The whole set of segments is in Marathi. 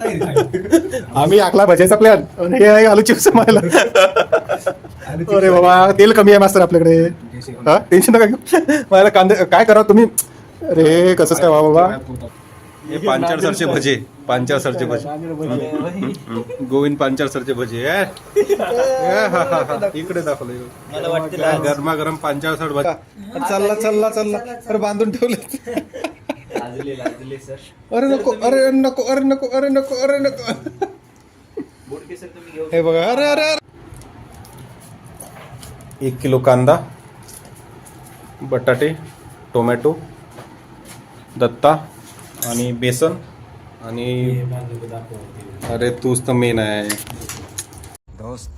आम्ही आखला भजायचा प्लॅन हे आहे आलू चिप्स मायला अरे बाबा तेल कमी आहे मास्तर आपल्याकडे. हा? टेन्शन नका घेऊ. मला कांदे काय करा तुम्ही? अरे कसंच काय बाबा? हे पांचाळ सरचे भजे पांचाळ सरचे भजे. गोविंद पांचाळ सरचे भजे हा, हा, हा. इकडे दाखवलं मला वाटतं गरमागरम पांचाळ सर भजे. चालला चालला चालला अरे बांधून ठेवले लाजले लाजले सर. अरे नको अरे नको अरे नको अरे नको अरे नको. बोडके सर तुम्ही घेऊ हे बघा अरे अरे अरे. एक किलो कांदा बटाटे टोमॅटो दत्ता आणि बेसन आणि अरे तूच तर मेन आहे. दोस्त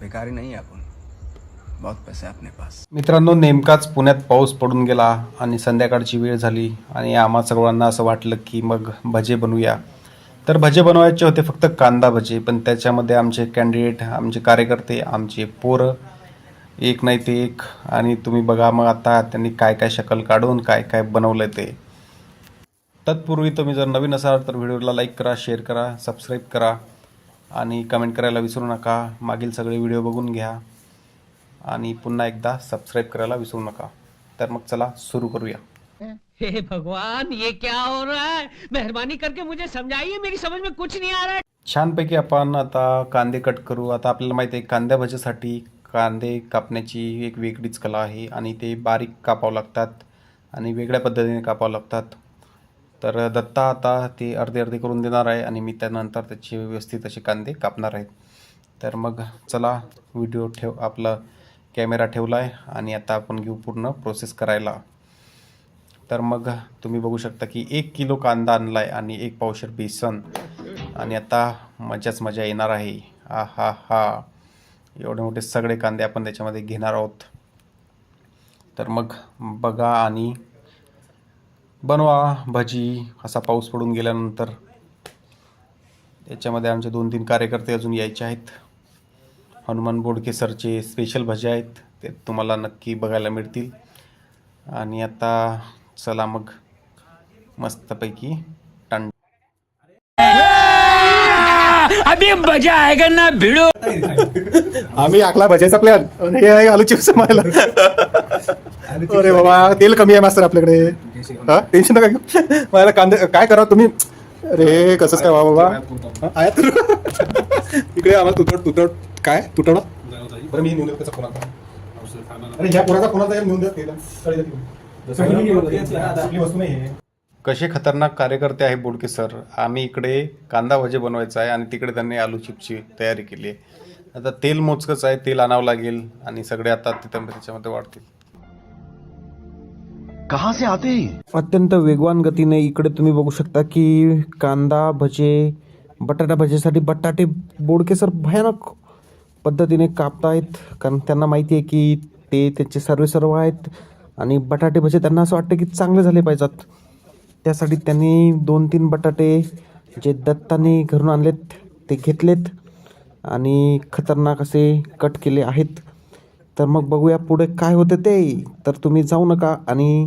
बेकारी नहीं अपन बहुत पैसे अपने पास। मित्रांनो नेमकाच पुण्यात पाऊस पडून गेला आणि संध्याकाळची वेळ झाली आणि आम्हा सगळ्यांना असं वाटलं की मग भजे बनवूया. तर भजे बनवायचे होते फक्त कांदा भजे पण त्याच्यामध्ये आमचे कॅन्डिडेट आमचे कार्यकर्ते आमचे पोरं एक नाही ते एक. आणि तुम्ही बघा मग आता त्यांनी काय काय शकल काढून काय काय बनवलं ते. तत्पूर्वी तुम्ही जर नवीन असाल तर व्हिडिओला लाईक करा शेअर करा सबस्क्राईब करा आणि कमेंट करायला विसरू नका. मागील सगळे व्हिडिओ बघून घ्या. आणि पुन्हा एकदा सबस्क्राईब करायला विसरू नका. तर मग चला सुरू करूया. हे भगवान ये क्या हो रहा है? मेहरबानी करके मुझे समझाइए मेरी समझ में कुछ नहीं आ रहा है। छानपैकी आपण आता कांदे कट करू. आता आपल्याला माहिती आहे कांद्या भजीसाठी कांदे कापण्याची एक वेगळीच कला आहे आणि ते बारीक कापावं लागतात आणि वेगळ्या पद्धतीने कापावं लागतात. तर दत्ता आता ते अर्धे अर्धे करून देणार आहे आणि मी त्यानंतर त्याचे व्यवस्थित असे कांदे कापणार आहेत तर मग चला व्हिडिओ ठेव आपला. कॅमेरा ठेवला आहे आणि आता आपण घेऊ पूर्ण प्रोसेस करायला. तर मग तुम्ही बघू शकता की एक किलो कांदा आणला आहे आणि एक पावशर बेसन. आणि आता मजाच मजा येणार आहे. आ हा. हा एवढे मोठे सगळे कांदे आपण त्याच्यामध्ये घेणार आहोत. तर मग बघा आणि बनवा भजी. असा पाऊस पडून गेल्यानंतर. याच्यामध्ये आमचे दोन तीन कार्यकर्ते अजून यायचे आहेत. हनुमान बोडके सरचे स्पेशल भजी आहेत ते तुम्हाला नक्की बघायला मिळतील. आणि आता चला मग मस्तपैकी टन अभी मजा आएगा ना? भिड़ो. आम्ही आखला भजायचा प्लॅन हे आहे आलू चिप्स मायला अरे बाबा तेल कमी आहे मास्तर आपल्याकडे. हा? टेन्शन नका घेऊ. मला कांदे काय करा तुम्ही? अरे कसंच काय वा बाबा इकडे आम्हाला तुटट तुटट काय? तुटड बरं मी नेऊन देतो त्याचा फोन आता अरे ह्या पोराचा फोन आता नेऊन देत तेल. तळी देत घेऊन. आपली वस्तू नाही आहे कसे खतरनाक कार्यकर्ते आहे बोडके सर? आम्ही इकडे कांदा भजे बनवायचा आहे आणि तिकडे त्यांनी आलू चिपची तयारी केली आहे. आता तेल मोजकंच आहे तेल आणावं लागेल आणि सगळे आता तिथं त्याच्यामध्ये वाढतील. कहाँ से आते हैं? अत्यंत वेगवान गतीने इकडे तुम्ही बघू शकता की कांदा भजे बटाटा भजेसाठी बटाटे बोडके सर भयानक पद्धतीने कापतायत. कारण त्यांना माहिती आहे की ते त्यांचे सर्वे सर्व आहेत आणि बटाटे भजे त्यांना असं वाटतं की चांगले झाले पाहिजेत. त्यासाठी त्यांनी दोन तीन बटाटे जे दत्ताने घरून आणलेत ते घेतलेत आणि खतरनाक असे कट केले आहेत. तर मग बघूया पुढे काय होतं ते. तर तुम्ही जाऊ नका आणि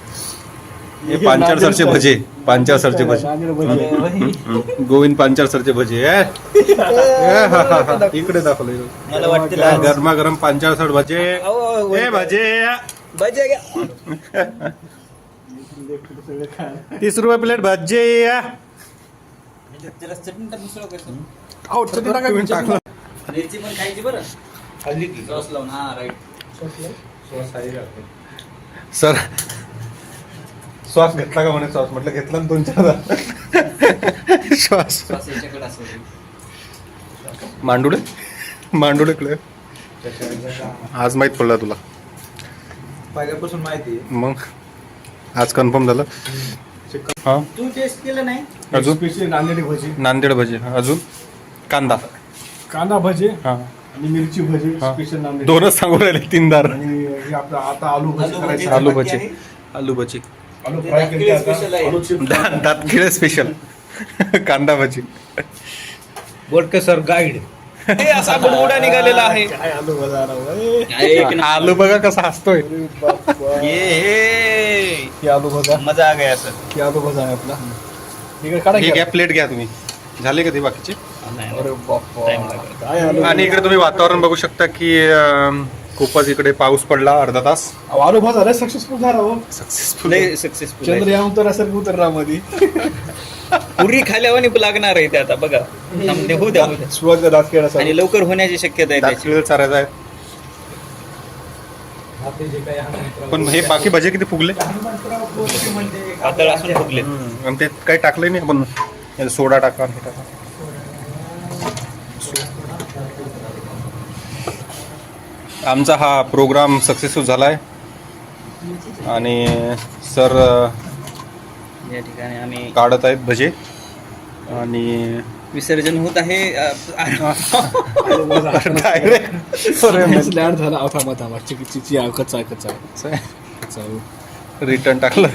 हे पांचाळ सरचे भजे पांचाळ सरचे भजे. गोविंद पांचाळ सरचे भजे हा, हा, हा. इकडे दाखवलं मला वाटतं लाज गरमागरम पांचाळ सर भजे. अहो, ए भजे. घ्या. तीस रुपये प्लेट भजे? मिरची पण खायची बरं. सॉस लावून. हा राईट सर श्वास घेतला का म्हणे? श्वास. म्हटलं घेतला ना दोन चार श्वास. याच्याकडे मांडुडे मांडुडे कडे आज माहीत पडला तुला. पहिल्यापासून माहिती आहे. मग? आज कन्फर्म झालं. हा? तू टेस्ट केलं नाही? अजून? नांदेडी भजी. नांदेड भजी. अजून? कांदा. कांदा भजे हा. आणि मिरची भजे स्पेशल नाम दोनच सांगू राहिले तीनदार. आणि हे आपलं आता आलू भजी आलू करायचे. भजी. आलू भजी. आलू भजी आलू ते फ्राय दाखले केले आता. special आहे. आलू चिप्स. दात दात खिळे स्पेशल कांदा भजी बोडके सर गाईड असा बुडबुडा निघालेला आहे. काय आलू बघा कसा हसतोय. आलू भजा मजा आ गया सर आलू भजा आहे आपला हे. घ्या. प्लेट घ्या तुम्ही. झाले का ते बाकीचे? अरे बाप्पा. काय आलू आणि इकडे तुम्ही वातावरण बघू शकता की खूपच इकडे पाऊस पडला अर्धा तास. भजा लय सक्सेसफुल झाला हो. सक्सेसफुल सक्सेसफुल चंद्रयान उतरासारखं उतरला मध्ये पुरी खाल्यावानी लागणार आहे ते आता बघा. होऊ द्या. सुरुवातीला दात आणि लवकर होण्याची शक्यता आहे त्याची. दाखलेलं चारायचं आहे. पण हे बाकी भजे किती फुगले? पातळ असून फुगले. आणि ते काही टाकलंय नाही आपण. याला सोडा टाका हे टाका. आमचा हा प्रोग्राम सक्सेसफुल झाला आहे आणि सर या ठिकाणी आम्ही काढत आहेत भजे. आणि विसर्जन होत आहे. रिटर्न टाकलं.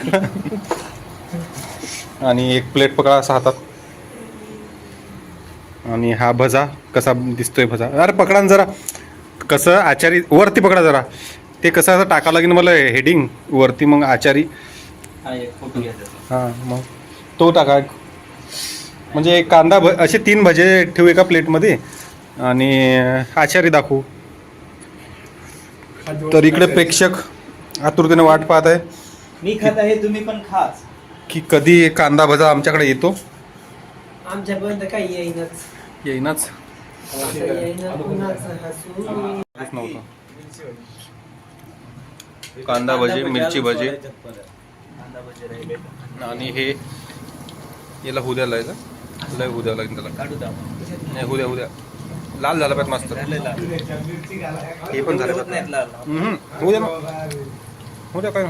आणि एक प्लेट पकडा असा हातात. आणि हा भजा कसा दिसतोय भजा. अरे पकडा जरा. कसं आचारी वरती पकडा जरा. ते कसं असं टाकावं लागेल मला हेडिंग वरती मग आचारी. हा, एक फोटो घ्यायचा हां मग. तो टाका एक. म्हणजे कांदा भ असे तीन भजे ठेवू एका प्लेटमध्ये आणि आचारी दाखवू. तर इकडे प्रेक्षक आतुरतेने वाट पाहत आहे. मी खात आहे तुम्ही पण खाच की कधी कांदा भजा आमच्याकडे येतो? आमच्यापर्यंत काही येईनच. येईनाच. कांदा भजे मिरची भजे. आणि हे याला हुद्या लायचं लय हुद्या लागेल त्याला. नाही हुद्या हुद्या. लाल झाला पाहिजे मस्त. हे पण झालं ना हुद्या काय.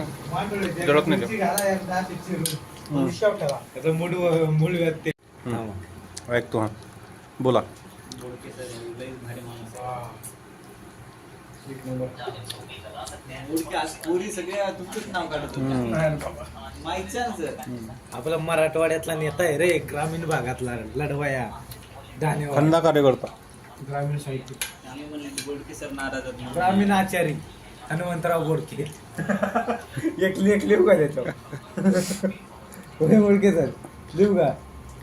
जळत नाही. ऐकतो हा. बोला. बोडके सर, लय भारी माणूस आहे. बोडके आज पोरी सगळ्या तुमचंच नाव काढत होत्या. माहितीच आहे ना सर आपला मराठवाड्यातला नेता आहे रे ग्रामीण भागातला लढवाया. धान्यवाद. खंदा कार्यकर्ता. ग्रामीण साहित्य. आम्ही म्हणले की बोडके सर नाराज आहेत म्हणून. ग्रामीण आचारी हनुमंतराव गोडके एक लेख लिहू का त्याच्यावर? होय गोडके सर लिहू का?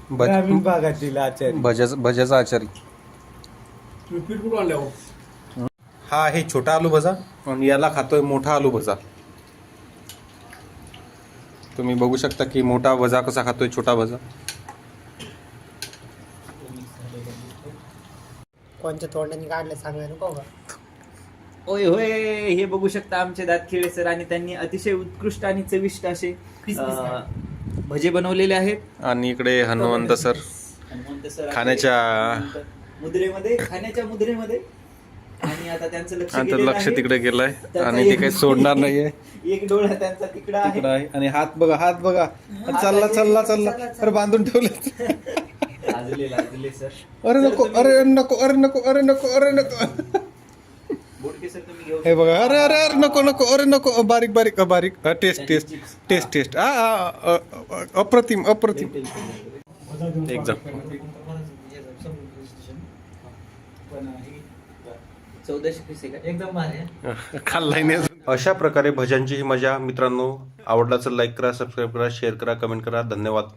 भज- ग्रामीण भागातील आचारी. भजाचा भजाचा आचारी. पीठ कुठून आणलं हो? हा आहे छोटा आलू भजा. आणि याला खातोय मोठा आलू भजा. तुम्ही बघू शकता की मोठा भजा कसा खातोय छोटा भजा. कोणच्या तोंडाने काढलं सांगा नको का होय होय हे बघू शकता आमचे दात खिळे सर आणि त्यांनी अतिशय उत्कृष्ट आणि चविष्ट असे अं, भजे बनवलेले आहेत. आणि इकडे हनुमंत सर. हनुमंत सर आपले खाण्याच्या- मुद्रेमध्ये खाण्याच्या मुद्रेमध्ये. आणि आता त्यांचं लक्ष गेलेलं लक्ष आहे. तिकडे गेलंय. त्याचा आणि ते एक- काही सोडणार नाहीये. एक डोळा त्यांचा तिकडं आहे. तिकडे आहे. आणि हात बघा हात बघा. आणि चालला चालला चालला. अरे बांधून ठेवले लाजले लाजले सर. अरे नको अरे नको अरे नको अरे नको अरे नको. बोडके सर तुम्ही घेऊ हे बघा अरे अरे अरे नको नको अरे नको. बारीक बारीक बारीक. टेस्ट टेस्ट टेस्ट टेस्ट अ, अ, अप्रतिम अप्रतिम. एकदम चौदाशे पिसे का एकदम भारी आहे. खाल्लाय नाही अजून. अशा प्रकारे भजनची ही मजा मित्रांनो आवडला तर लाईक करा सबस्क्राईब करा शेअर करा कमेंट करा धन्यवाद